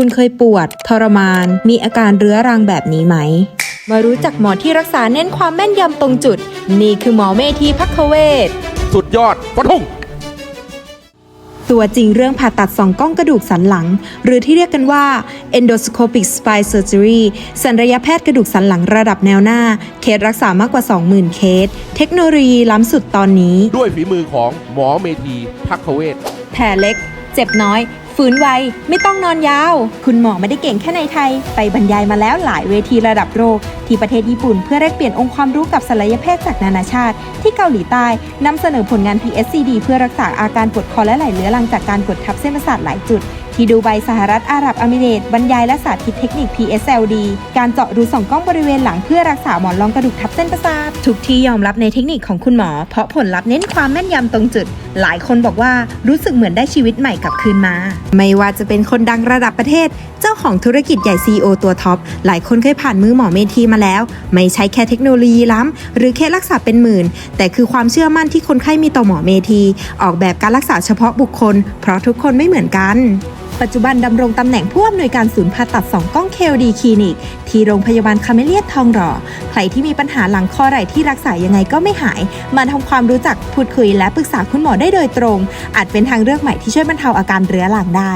คุณเคยปวด ทรมาน มีอาการเรื้อรังแบบนี้ไหม มารู้จักหมอที่รักษาเน้นความแม่นยำตรงจุด นี่คือหมอเมธีพักขเวศสุดยอดฟันธงตัวจริงเรื่องผ่าตัดสองก้องกระดูกสันหลัง หรือที่เรียกกันว่า endoscopic spine surgery สัญญแพทย์กระดูกสันหลังระดับแนวหน้า เคสรักษามากกว่า 20,000 เคส เทคโนโลยีล้ำสุดตอนนี้ ด้วยฝีมือของหมอเมธีพักขเวศแผลเล็ก เจ็บน้อย ฟื้นไวไม่ต้องนอนยาว คุณหมอไม่ได้เก่งแค่ในไทย ไปบรรยายมาแล้วหลายเวทีระดับโลกที่ประเทศญี่ปุ่นเพื่อแลกเปลี่ยนองค์ความรู้กับศัลยแพทย์จากนานาชาติ ที่เกาหลีใต้นำเสนอผลงาน PSCD เพื่อรักษาอาการปวดคอและไหล่เรื้อรังจากการกดทับเส้นประสาทหลายจุด ที่ดูไบสหรัฐอาหรับเอมิเรตส์บรรยายและสาธิตเทคนิค PSLD การเจาะรูส่องกล้องบริเวณหลังเพื่อรักษาหมอนรองกระดูกทับเส้นประสาททุกที่ยอมรับในเทคนิคของคุณหมอ เพราะผลลัพธ์เน้นความแม่นยำตรงจุด หลายคนบอกว่ารู้สึกเหมือนได้ชีวิตใหม่กลับคืนมา ไม่ว่าจะเป็นคนดังระดับประเทศ เจ้าของธุรกิจใหญ่ CEO ตัวท็อปหลายคนเคยผ่านมือหมอเมธีมาแล้ว ไม่ใช่แค่เทคโนโลยีล้ำหรือเคสรักษาเป็นหมื่น แต่คือความเชื่อมั่นที่คนไข้มีต่อหมอเมธี ออกแบบการรักษาเฉพาะบุคคล เพราะทุกคนไม่เหมือนกัน ปัจจุบันดำรงตำแหน่งผู้อำนวยการศูนย์ผ่าตัดสองกล้องเคลดีคลินิก ที่โรงพยาบาลคาเมเลียทองหล่อใครที่มีปัญหาหลังคอไหล่ที่รักษายังไงก็ไม่หาย มาทำความรู้จักพูดคุยและปรึกษาคุณหมอได้โดยตรง อาจเป็นทางเลือกใหม่ที่ช่วยบรรเทาอาการเรื้อรังได้